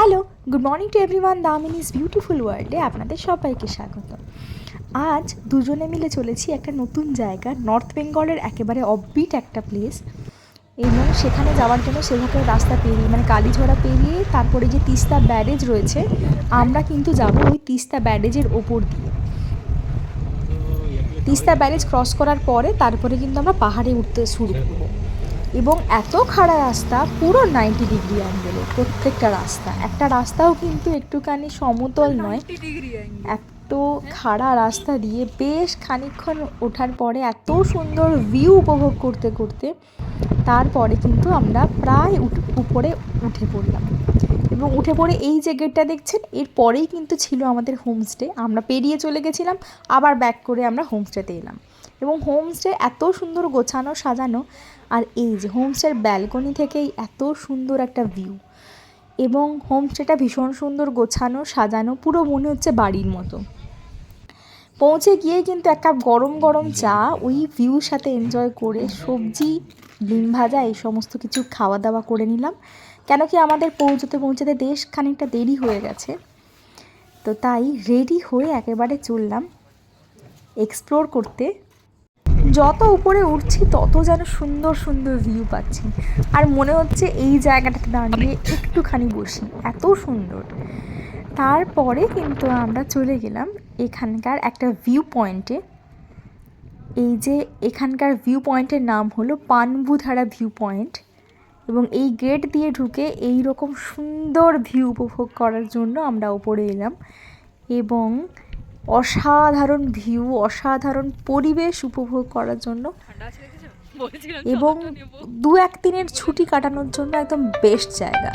Hello good morning to everyone Damini's beautiful ওয়ার্ল্ডে আপনাদের সবাইকে স্বাগত। আজ দুজনে মিলে চলেছি একটা নতুন জায়গা নর্থ বেঙ্গলের একেবারে অফবিট একটা প্লেস এবং সেখানে যাওয়ার জন্য সেভাবে রাস্তা পেরিয়ে মানে কালীঝোড়া পেরিয়ে তারপরে যে তিস্তা ব্যারেজ রয়েছে, আমরা কিন্তু যাব ওই তিস্তা ব্যারেজের ওপর দিয়ে। তিস্তা ব্যারেজ ক্রস করার পরে তারপরে কিন্তু আমরা পাহাড়ে উঠতে শুরু করব। এবং এত খাড়া রাস্তা পুরো নাইনটি ডিগ্রি অ্যাঙ্গেলে প্রত্যেকটা রাস্তা। একটা রাস্তাও কিন্তু একটুখানি সমতল নয় এত খাড়া রাস্তা দিয়ে বেশ খানিকক্ষণ ওঠার পরে এত সুন্দর ভিউ উপভোগ করতে করতে তারপরে কিন্তু আমরা প্রায় উপরে উঠে পড়লাম। এবং উঠে পড়ে এই যে গেটটা দেখছেন এর পরেই কিন্তু ছিল আমাদের হোমস্টে আমরা পেরিয়ে চলে গেছিলাম আবার ব্যাক করে আমরা হোমস্টেতে এলাম। এবং হোমস্টে এত সুন্দর গোছানো, সাজানো আর এই যে হোমস্টের ব্যালকনি থেকেই এত সুন্দর একটা ভিউ। এবং হোমস্টেটা ভীষণ সুন্দর গোছানো, সাজানো, পুরো মনে হচ্ছে বাড়ির মতো। পৌঁছে গিয়ে কিন্তু এক কাপ গরম গরম চা, ওই ভিউর সাথে এনজয় করে সবজি, ডিম ভাজা, এই সমস্ত কিছু খাওয়া দাওয়া করে নিলাম। কেন কি আমাদের পৌঁছতে পৌঁছতে বেশ খানিকটা দেরি হয়ে গেছে। তো তাই রেডি হয়ে একেবারে চললাম এক্সপ্লোর করতে। যত উপরে উঠছি, তত যেন সুন্দর সুন্দর ভিউ পাচ্ছি। আর মনে হচ্ছে এই জায়গাটাতে দাঁড়িয়ে একটুখানি বসি। এত সুন্দর। তারপরে কিন্তু আমরা চলে গেলাম এখানকার একটা ভিউ পয়েন্টে এই যে এখানকার ভিউ পয়েন্টের নাম হলো পানবুধারা ভিউ পয়েন্ট এবং এই গেট দিয়ে ঢুকে এই রকম সুন্দর ভিউ উপভোগ করার জন্য আমরা ওপরে এলাম। এবং অসাধারণ ভিউ অসাধারণ পরিবেশ উপভোগ করার জন্য। এবং দু এক দিনের ছুটি কাটানোর জন্য একদম বেস্ট জায়গা।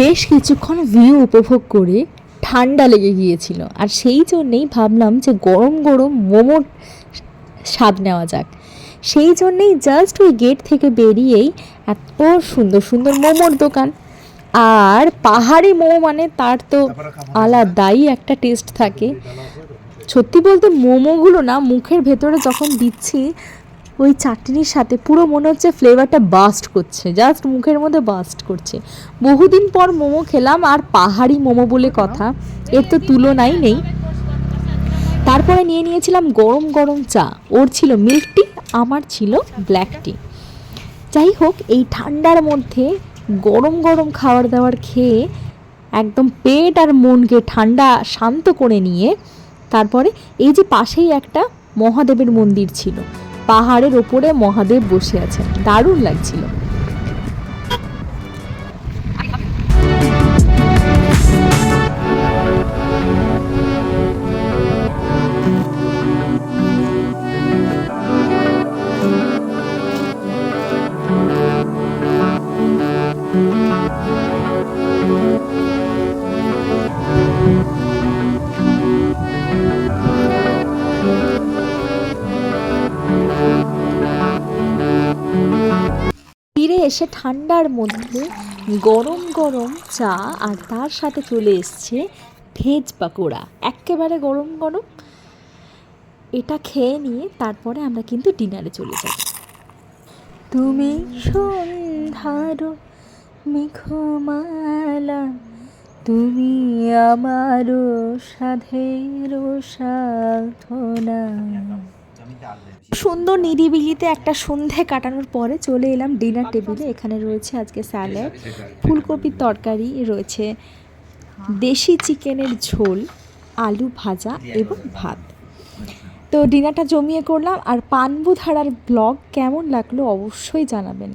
বেশ কিছুক্ষণ ভিউ উপভোগ করে ঠান্ডা লেগে গিয়েছিল। আর সেই জন্যেই ভাবলাম যে গরম গরম মোমোর স্বাদ নেওয়া যাক। সেই জন্যেই জাস্ট ওই গেট থেকে বেরিয়েই এত সুন্দর সুন্দর মোমোর দোকান। আর পাহাড়ি মোমো মানে তার তো আলাদাই একটা টেস্ট থাকে। সত্যি বলতে মোমোগুলো না মুখের ভেতরে যখন দিচ্ছি ওই চাটনির সাথে পুরো মনে হচ্ছে ফ্লেভারটা বাস্ট করছে জাস্ট মুখের মধ্যে বাস্ট করছে। বহুদিন পর মোমো খেলাম, আর পাহাড়ি মোমো বলে কথা, এর তো তুলনাই নেই। তারপরে নিয়ে নিয়েছিলাম গরম গরম চা, ওর ছিল মিল্ক টি আমার ছিল ব্ল্যাক টি যাই হোক, এই ঠান্ডার মধ্যে গরম গরম খাবার দাবার খেয়ে একদম পেট আর মনকে ঠান্ডা শান্ত করে নিয়ে, তারপরে এই যে পাশেই একটা মহাদেবের মন্দির ছিল পাহাড়ের ওপরে মহাদেব বসে আছেন। দারুণ লাগছিল। এসে ঠান্ডার মধ্যে গরম গরম চা আর তার সাথে চলে এসছে ভেজ পাকোড়া। একেবারে গরম গরম। এটা খেয়ে নিয়ে তারপরে আমরা কিন্তু ডিনারে চলে যাব। তুমি সন্ধ্যার মেঘমালা, তুমি আমারও সাধের সাধনা। সুন্দর নিরিবিলিতে একটা সন্ধে কাটানোর পরে চলে এলাম ডিনার টেবিলে এখানে রয়েছে আজকে স্যালাড ফুলকপির তরকারি, রয়েছে দেশি চিকেনের ঝোল, আলু ভাজা এবং ভাত। তো ডিনারটা জমিয়ে করলাম। আর পানবুধারার ব্লগ কেমন লাগল অবশ্যই জানাবেন।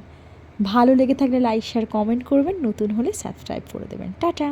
ভালো লেগে থাকলে লাইক শেয়ার কমেন্ট করবেন। নতুন হলে সাবস্ক্রাইব করে দেবেন। টাটা!